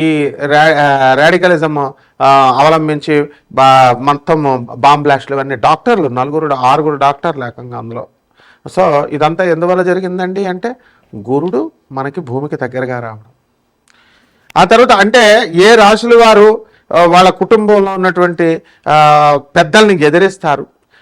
ఈ రా రాడికలిజం అవలంబించి బా మొత్తం బాంబ్ బ్లాస్ట్లు ఇవన్నీ డాక్టర్లు నలుగురు ఆరుగురు డాక్టర్లు ఏకంగా అందులో. సో ఇదంతా ఎందువల్ల జరిగిందండి అంటే గురుడు మనకి భూమికి దగ్గరగా రావడం. ఆ తర్వాత అంటే ఏ రాశుల వారు వాళ్ళ కుటుంబంలో ఉన్నటువంటి పెద్దల్ని ఎదిరిస్తారు?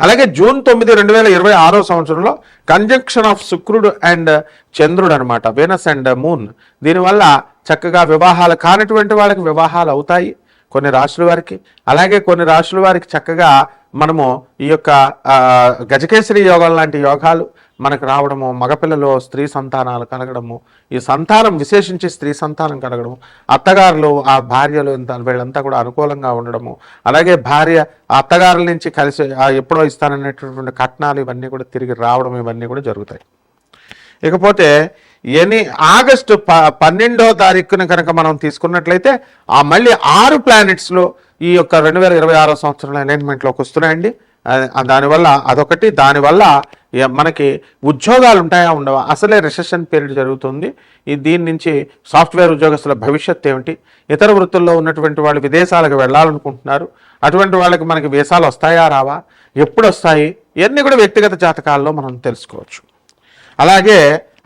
అలాగే జూన్ తొమ్మిది రెండు వేల ఇరవై ఆరో సంవత్సరంలో కంజంక్షన్ ఆఫ్ శుక్రుడు అండ్ చంద్రుడు అనమాట వీనస్ అండ్ మూన్ దీనివల్ల చక్కగా వివాహాలు కానటువంటి వాళ్ళకి వివాహాలు అవుతాయి కొన్ని రాశుల వారికి. అలాగే కొన్ని రాశుల వారికి చక్కగా మనము ఈ యొక్క ఆ, గజకేసరి యోగాలు లాంటి యోగాలు మనకు రావడము మగపిల్లలు స్త్రీ సంతానాలు కలగడము ఈ సంతానం విశేషించి స్త్రీ సంతానం కలగడము అత్తగారులు ఆ భార్యలు ఇంత వీళ్ళంతా కూడా అనుకూలంగా ఉండడము అలాగే భార్య అత్తగారుల నుంచి కలిసి ఎప్పుడో ఇస్తాననేటటువంటి కట్నాలు ఇవన్నీ కూడా తిరిగి రావడం ఇవన్నీ కూడా జరుగుతాయి. ఇకపోతే ఎని ఆగస్టు ప పన్నెండో తారీఖున కనుక మనం తీసుకున్నట్లయితే ఆ మళ్ళీ ఆరు ప్లానెట్స్లో ఈ యొక్క రెండు వేల ఇరవై ఆరో సంవత్సరంలో అనైన్మెంట్లోకి వస్తున్నాయండి. దానివల్ల అదొకటి. దానివల్ల మనకి ఉద్యోగాలు ఉంటాయా ఉండవా? అసలే రిసెషన్ పీరియడ్ జరుగుతుంది. ఈ దీని నుంచి సాఫ్ట్వేర్ ఉద్యోగస్తుల భవిష్యత్ ఏమిటి? ఇతర వృత్తుల్లో ఉన్నటువంటి వాళ్ళు విదేశాలకు వెళ్ళాలనుకుంటున్నారు. అటువంటి వాళ్ళకి మనకి వీసాలు వస్తాయా రావా? ఎప్పుడు వస్తాయి ఇవన్నీ కూడా వ్యక్తిగత జాతకాల్లో మనం తెలుసుకోవచ్చు. అలాగే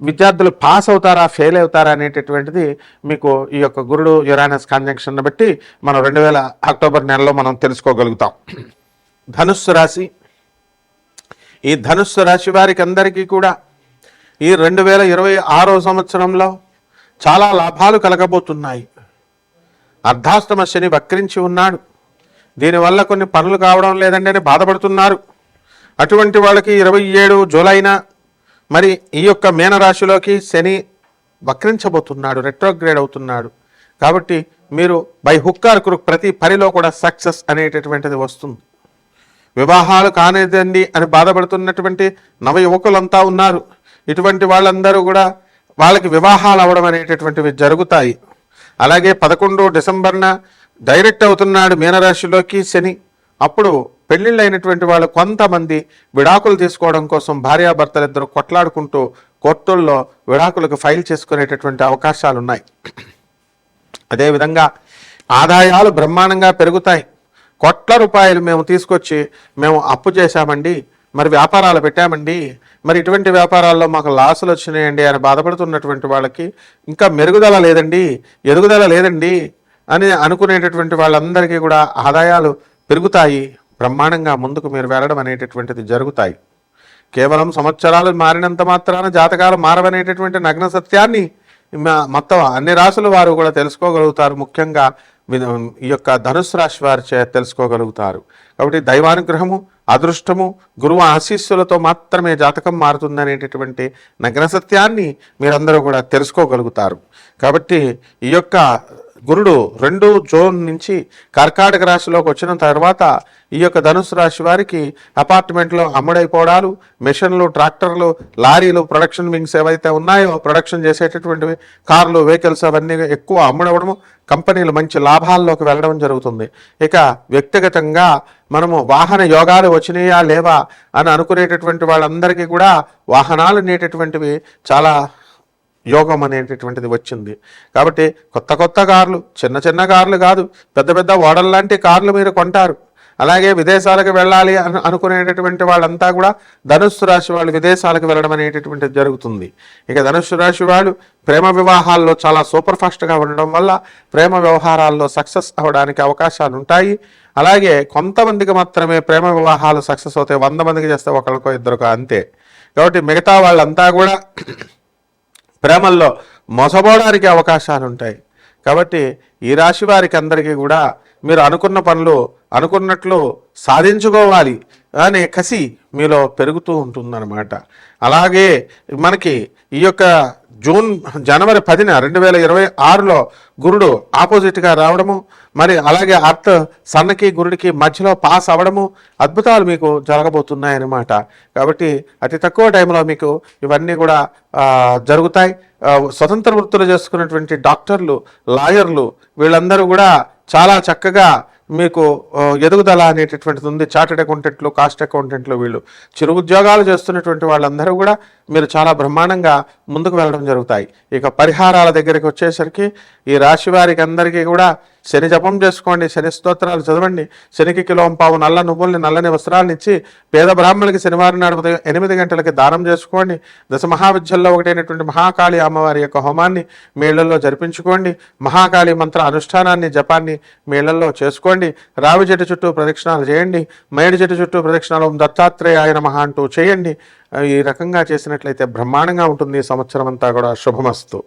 విద్యార్థులు పాస్ అవుతారా ఫెయిల్ అవుతారా అనేటటువంటిది మీకు ఈ యొక్క గురుడు యురానస్ కాంజంక్షన్ బట్టి మనం రెండు వేల అక్టోబర్ నెలలో మనం తెలుసుకోగలుగుతాం. ధనుస్సు రాశి. ఈ ధనుస్సు రాశి వారికి అందరికీ కూడా ఈ రెండు వేల ఇరవై ఆరో సంవత్సరంలో చాలా లాభాలు కలగబోతున్నాయి. అర్ధాష్టమ శని వక్రించి ఉన్నాడు. దీనివల్ల కొన్ని పనులు కావడం లేదండి అని బాధపడుతున్నారు. అటువంటి వాళ్ళకి ఇరవై ఏడు జూలైన మరి ఈ యొక్క మీనరాశిలోకి శని వక్రించబోతున్నాడు రెట్రోగ్రేడ్ అవుతున్నాడు. కాబట్టి మీరు బై హుక్కార్ క్రుక్ ప్రతి పనిలో కూడా సక్సెస్ అనేటటువంటిది వస్తుంది. వివాహాలు కానిదండి అని బాధపడుతున్నటువంటి నవ యువకులంతా ఉన్నారు. ఇటువంటి వాళ్ళందరూ కూడా వాళ్ళకి వివాహాలు అవడం అనేటటువంటివి జరుగుతాయి. అలాగే పదకొండు డిసెంబర్న డైరెక్ట్ అవుతున్నాడు మీనరాశిలోకి శని. అప్పుడు పెళ్ళిళ్ళు అయినటువంటి వాళ్ళు కొంతమంది విడాకులు తీసుకోవడం కోసం భార్యాభర్తలిద్దరూ కొట్లాడుకుంటూ కోర్టుల్లో విడాకులకు ఫైల్ చేసుకునేటటువంటి అవకాశాలు ఉన్నాయి అదేవిధంగా ఆదాయాలు బ్రహ్మాండంగా పెరుగుతాయి. కోట్ల రూపాయలు మేము తీసుకొచ్చి మేము అప్పు చేశామండి మరి వ్యాపారాలు పెట్టామండి మరి ఇటువంటి వ్యాపారాల్లో మాకు లాసులు వచ్చినాయండి అని బాధపడుతున్నటువంటి వాళ్ళకి ఇంకా మెరుగుదల లేదండి ఎదుగుదల లేదండి అని అనుకునేటటువంటి వాళ్ళందరికీ కూడా ఆదాయాలు పెరుగుతాయి బ్రహ్మాండంగా ముందుకు మీరు వెళ్ళడం అనేటటువంటిది జరుగుతాయి. కేవలం సంవత్సరాలు మారినంత మాత్రాన జాతకాలు మారవనేటటువంటి నగ్న సత్యాన్ని మొత్తం అన్ని రాసులు వారు కూడా తెలుసుకోగలుగుతారు. ముఖ్యంగా ఈ యొక్క ధనుసు రాశి వారి చే తెలుసుకోగలుగుతారు. కాబట్టి దైవానుగ్రహము అదృష్టము గురువు ఆశీస్సులతో మాత్రమే జాతకం మారుతుందనేటటువంటి నగ్న సత్యాన్ని మీరందరూ కూడా తెలుసుకోగలుగుతారు. కాబట్టి ఈ యొక్క గురుడు రెండు జోన్ నుంచి కర్కాటక రాశిలోకి వచ్చిన తర్వాత ఈ యొక్క ధనుసు రాశి వారికి అపార్ట్మెంట్లో అమ్ముడైపోవడాలు మిషన్లు ట్రాక్టర్లు లారీలు ప్రొడక్షన్ వింగ్స్ ఏవైతే ఉన్నాయో ప్రొడక్షన్ చేసేటటువంటివి కార్లు వెహికల్స్ అవన్నీ ఎక్కువ అమ్ముడవడము కంపెనీలు మంచి లాభాల్లోకి వెళ్ళడం జరుగుతుంది. ఇక వ్యక్తిగతంగా మనము వాహన యోగాలు వచ్చినాయా లేవా అని అనుకునేటటువంటి వాళ్ళందరికీ కూడా వాహనాలు అనేటటువంటివి చాలా యోగం అనేటటువంటిది వచ్చింది. కాబట్టి కొత్త కొత్త కార్లు చిన్న చిన్న కార్లు కాదు పెద్ద పెద్ద ఓడల్లాంటి కార్లు మీరు కొంటారు. అలాగే విదేశాలకు వెళ్ళాలి అను అనుకునేటటువంటి వాళ్ళంతా కూడా ధనుస్సు రాశి వాళ్ళు విదేశాలకు వెళ్ళడం అనేటటువంటిది జరుగుతుంది. ఇక ధనుస్సు రాశి వాళ్ళు ప్రేమ వివాహాల్లో చాలా సూపర్ ఫాస్ట్గా ఉండడం వల్ల ప్రేమ వ్యవహారాల్లో సక్సెస్ అవ్వడానికి అవకాశాలు ఉంటాయి అలాగే కొంతమందికి మాత్రమే ప్రేమ వివాహాలు సక్సెస్ అవుతాయి వంద మందికి చేస్తే ఒకరికో ఇద్దరికో అంతే. కాబట్టి మిగతా వాళ్ళంతా కూడా ప్రేమల్లో మోసపోవడానికి అవకాశాలు ఉంటాయి కాబట్టి ఈ రాశి వారికి అందరికీ కూడా మీరు అనుకున్న పనులు అనుకున్నట్లు సాధించుకోవాలి అనే కసి మీలో పెరుగుతూ ఉంటుందన్నమాట. అలాగే మనకి ఈ యొక్క జూన్ జనవరి పదిన రెండు వేల ఇరవై ఆరులో గురుడు ఆపోజిట్గా రావడము మరి అలాగే అర్త్ సన్నకి గురుడికి మధ్యలో పాస్ అవ్వడము అద్భుతాలు మీకు జరగబోతున్నాయన్నమాట. కాబట్టి అతి తక్కువ టైంలో మీకు ఇవన్నీ కూడా జరుగుతాయి. స్వతంత్ర వృత్తులు చేసుకున్నటువంటి డాక్టర్లు లాయర్లు వీళ్ళందరూ కూడా చాలా చక్కగా మీకు ఎదుగుదల అనేటటువంటిది ఉంది. చార్టెడ్ అకౌంటెంట్లు కాస్ట్ అకౌంటెంట్లు వీళ్ళు చిరు ఉద్యోగాలు చేస్తున్నటువంటి వాళ్ళందరూ కూడా మీరు చాలా బ్రహ్మాండంగా ముందుకు వెళ్ళడం జరుగుతాయి. ఇక పరిహారాల దగ్గరికి వచ్చేసరికి ఈ రాశి వారికి అందరికీ కూడా శని జపం చేసుకోండి శని స్తోత్రాలు చదవండి. శనికి కిలో పావు నల్ల నువ్వుల్ని నల్లని వస్త్రాలను ఇచ్చి పేద బ్రాహ్మణులకి శనివారం నాడు ఉదయం ఎనిమిది గంటలకి దానం చేసుకోండి. దశ మహావిద్యల్లో ఒకటైనటువంటి మహాకాళి అమ్మవారి యొక్క హోమాన్ని మేళ్ళలో జరిపించుకోండి. మహాకాళి మంత్ర అనుష్ఠానాన్ని జపాన్ని మేళ్ళలో చేసుకోండి. రావి చెట్టు చుట్టూ ప్రదక్షిణాలు చేయండి. మేడి చెట్టు చుట్టూ ప్రదక్షిణాలు దత్తాత్రేయ ఆయన మహా అంటూ చేయండి. ఈ రకంగా చేసినట్లయితే బ్రహ్మాండంగా ఉంటుంది ఈ సంవత్సరం అంతా కూడా. శుభమస్తు.